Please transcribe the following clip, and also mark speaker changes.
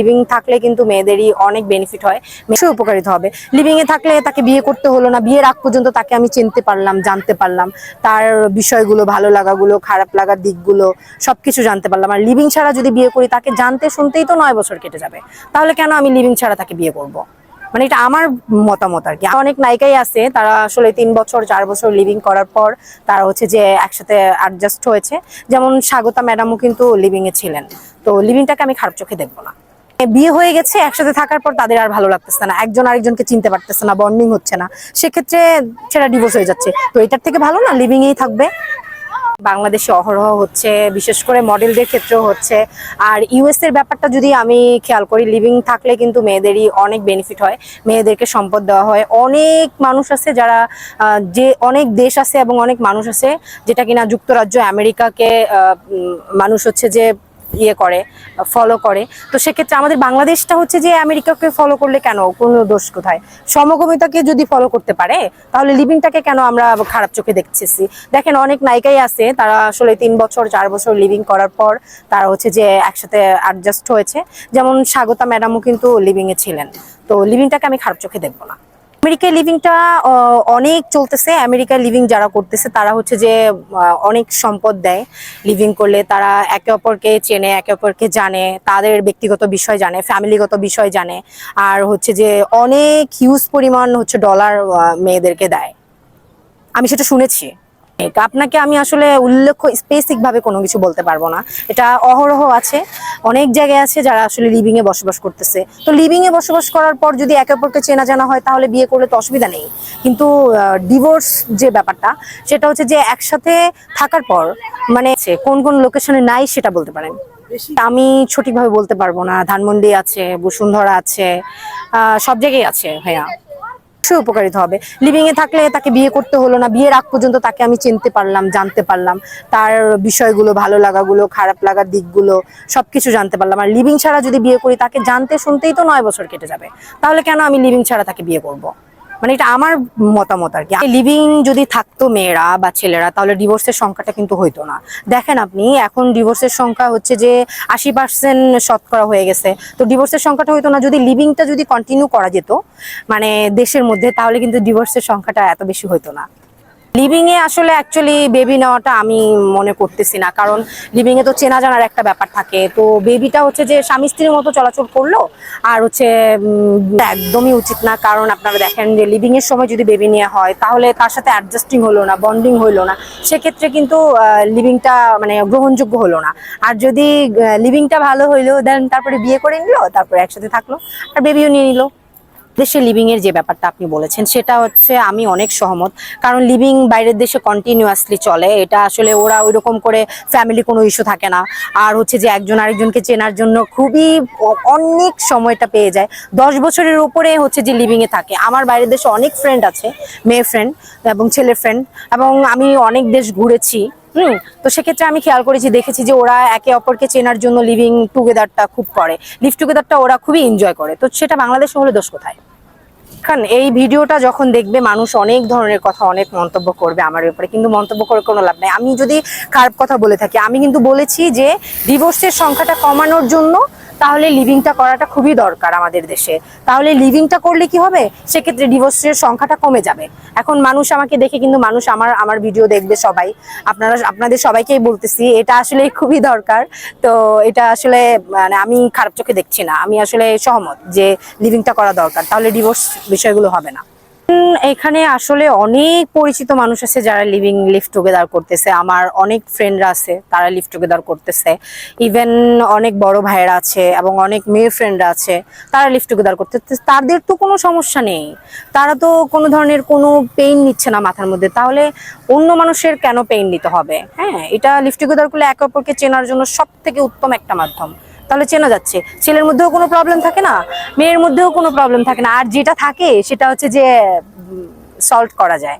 Speaker 1: Living থাকলে কিন্তু মেয়েদেরই অনেক বেনিফিট হয়। মেয়ের উপকারিতা হবে। লিভিং এ থাকলে তাকে বিয়ে করতে হলো না। বিয়ের আগ পর্যন্ত তাকে আমি চিনতে পারলাম, জানতে পারলাম। তার বিষয়গুলো, ভালো লাগাগুলো, খারাপ লাগার দিকগুলো সবকিছু জানতে পারলাম। আর লিভিং ছাড়া যদি বিয়ে করি, তাকে জানতে শুনতেই তো নয় বছর কেটে যাবে। তাহলে কেন আমি লিভিং ছাড়া তাকে বিয়ে করব। মানে এটা আমার মতামত আর কি। অনেক নায়িকাই আছে, তারা আসলে তিন বছর, চার বছর লিভিং করার পর তারা হচ্ছে যে একসাথে অ্যাডজাস্ট হয়েছে। যেমন স্বাগতা ম্যাডামও কিন্তু লিভিং এ ছিলেন। তো লিভিংটাকে আমি খারাপ চোখে দেখব না। বিয়ে হয়ে গেছে, একসাথে থাকার পর তাদের আর ভালো লাগতেছে না। একজন আরেকজনকে চিনতে পারতেছে না বন্ডিং হচ্ছে না। সেক্ষেত্রে সেটা ডিভোর্স হয়ে যাচ্ছে। তো এটার থেকে ভালো না লিভিং এই থাকবে? বাংলাদেশে অহরহ হচ্ছে, বিশেষ করে মডেলদের ক্ষেত্রেও হচ্ছে। আর ইউএস এর ব্যাপারটা যদি আমি খেয়াল করি লিভিং থাকলে কিন্তু মেয়েদেরই অনেক বেনিফিট হয়। মেয়েদেরকে সম্পদ দেওয়া হয়। অনেক মানুষ আছে যারা যে অনেক দেশ আছে এবং অনেক মানুষ আছে, যেটা কিনা যুক্তরাজ্য, আমেরিকাকে মানুষ হচ্ছে যে ইয়ে করে ফলো করে। তো সেক্ষেত্রে আমাদের বাংলাদেশটা হচ্ছে যে আমেরিকাকে ফলো করলে কেন? কোনো দোষ কোথায়? সমগমিতাকে যদি ফলো করতে পারে, তাহলে লিভিংটাকে কেন আমরা খারাপ চোখে দেখতেছি? দেখেন অনেক নায়িকাই আছে, তারা আসলে তিন বছর, চার বছর লিভিং করার পর তারা হচ্ছে যে একসাথে অ্যাডজাস্ট হয়েছে। যেমন স্বাগতা ম্যাডামও কিন্তু লিভিং এ ছিলেন। তো লিভিংটাকে আমি খারাপ চোখে দেখব না। আমেরিকায় লিভিংটা অনেক চলতেছে। আমেরিকায় লিভিং যারা করতেছে, তারা হচ্ছে যে অনেক সম্পদ দেয় লিভিং করলে। তারা একে অপরকে চেনে, একে অপরকে জানে, তাদের ব্যক্তিগত বিষয় জানে ফ্যামিলিগত বিষয় জানে। আর হচ্ছে যে, অনেক হিউজ পরিমাণ হচ্ছে ডলার মেয়েদেরকে দেয়। আমি সেটা শুনেছি। আপনাকে আমি আসলে উল্লেখ্য স্পেসিক ভাবে কোনো কিছু বলতে পারব না। এটা অহরহ আছে। অনেক জায়গায় আছে যারা আসলে লিভিং এ বসবাস করতেছে। তো লিভিং এ বসবাস করার পর যদি একে অপরকে চেনা জানা হয় তাহলে বিয়ে করলে তো অসুবিধা নেই। কিন্তু ডিভোর্স যে ব্যাপারটা সেটা হচ্ছে যে একসাথে থাকার পর মানে কোন কোন লোকেশনে নাই সেটা বলতে পারেন। আমি সঠিকভাবে বলতে পারব না। ধানমন্ডি আছে বসুন্ধরা আছে আহ, সব জায়গায় আছে ভাইয়া। অবশ্যই উপকারিত হবে। লিভিং এ থাকলে তাকে বিয়ে করতে হলো না। বিয়ের আগ পর্যন্ত তাকে আমি চিনতে পারলাম, জানতে পারলাম। তার বিষয়গুলো, ভালো লাগাগুলো, খারাপ লাগার দিকগুলো সবকিছু জানতে পারলাম। আর লিভিং ছাড়া যদি বিয়ে করি, তাকে জানতে শুনতেই তো নয় বছর কেটে যাবে। তাহলে কেন আমি লিভিং ছাড়া তাকে বিয়ে করব। মানে এটা আমার মতামত আর কি। লিভিং যদি থাকতো মেয়েরা বা ছেলেরা, তাহলে ডিভোর্সের সংখ্যাটা কিন্তু হইতো না। দেখেন আপনি, এখন ডিভোর্সের সংখ্যা হচ্ছে যে আশি পার্সেন্ট শতকরা হয়ে গেছে। তো ডিভোর্সের সংখ্যাটা হইতো না। যদি লিভিংটা যদি কন্টিনিউ করা যেত মানে দেশের মধ্যে, তাহলে কিন্তু ডিভোর্সের সংখ্যাটা এত বেশি হইতো না। লিভিং এ আসলে অ্যাকচুয়ালি বেবি নেওয়াটা আমি মনে করতেছি না। কারণ লিভিং এ তো চেনা জানার একটা ব্যাপার থাকে। তো বেবিটা হচ্ছে যে স্বামী স্ত্রীর মতো চলাচল করল, আর হচ্ছে একদমই উচিত না। কারণ আপনারা দেখেন যে লিভিং এর সময় যদি বেবি নেওয়া হয়, তাহলে তার সাথে অ্যাডজাস্টিং হলো না বন্ডিং হলো না। সেক্ষেত্রে কিন্তু লিভিংটা মানে গ্রহণযোগ্য হলো না। আর যদি লিভিংটা ভালো হইল দেন তারপরে বিয়ে করে নিল, তারপরে একসাথে থাকল, আর বেবিও নিয়ে নিলো। দেশে লিভিং এর যে ব্যাপারটা আপনি বলেছেন, সেটা হচ্ছে আমি অনেক সহমত। কারণ লিভিং বাইরের দেশে কন্টিনিউয়াসলি চলে, এটা আসলে ওরা ওইরকম করে ফ্যামিলি কোনো ইস্যু থাকে না। আর হচ্ছে যে একজন আরেকজনকে চেনার জন্য খুবই অনেক সময়টা পেয়ে যায়। দশ বছরের উপরে হচ্ছে যে লিভিং এ থাকে। আমার বাইরের দেশে অনেক ফ্রেন্ড আছে, মেয়ে ফ্রেন্ড এবং ছেলে ফ্রেন্ড এবং আমি অনেক দেশ ঘুরেছি, হুম? তো সেক্ষেত্রে আমি খেয়াল করেছি, দেখেছি যে ওরা একে অপরকে চেনার জন্য লিভিং টুগেদারটা খুব করে। লিভ টুগেদারটা ওরা খুবই এনজয় করে। তো সেটা বাংলাদেশে হলে দোষ কোথায়? এখন এই ভিডিওটা যখন দেখবে, মানুষ অনেক ধরনের কথা, অনেক মন্তব্য করবে আমার ব্যাপারে। কিন্তু মন্তব্য করে কোনো লাভ নাই। আমি যদি খারাপ কথা বলে থাকি, আমি কিন্তু বলেছি যে ডিভোর্সের সংখ্যাটা কমানোর জন্য তাহলে লিভিংটা করাটা খুবই দরকার আমাদের দেশে। তাহলে লিভিংটা করলে কি হবে? সেক্ষেত্রে ডিভোর্সের সংখ্যাটা কমে যাবে। এখন মানুষ আমাকে দেখে কিন্তু মানুষ আমার আমার ভিডিও দেখবে সবাই। আপনারা, আপনাদের সবাইকেই বলতেছি, এটা আসলে খুবই দরকার। তো এটা আসলে মানে আমি খারাপ চোখে দেখছি না। আমি আসলে সহমত যে লিভিংটা করা দরকার। তাহলে ডিভোর্স বিষয়গুলো হবে না। এখানে আসলে অনেক পরিচিত মানুষ আছে যারা লিভিং লিভ টুগেদার করতেছে। আমার অনেক ফ্রেন্ডরা আছে, তারা লিভ টুগেদার করতেছে। ইভেন অনেক বড় ভাইয়েরা আছে এবং অনেক মেয়ে ফ্রেন্ডরা আছে, তারা লিভ টুগেদার করতেছে। তাদের তো কোনো সমস্যা নেই। তারা তো কোনো ধরনের কোনো পেইন নিচ্ছে না মাথার মধ্যে। তাহলে অন্য মানুষের কেন পেইন নিতে হবে? হ্যাঁ এটা লিভ টুগেদার করলে একে অপরকে চেনার জন্য সব থেকে উত্তম একটা মাধ্যম। তাহলে চেনা যাচ্ছে। ছেলের মধ্যেও কোনো প্রবলেম থাকে না, মেয়ের মধ্যেও কোনো প্রবলেম থাকে না। আর যেটা থাকে সেটা হচ্ছে যে সলভ করা যায়।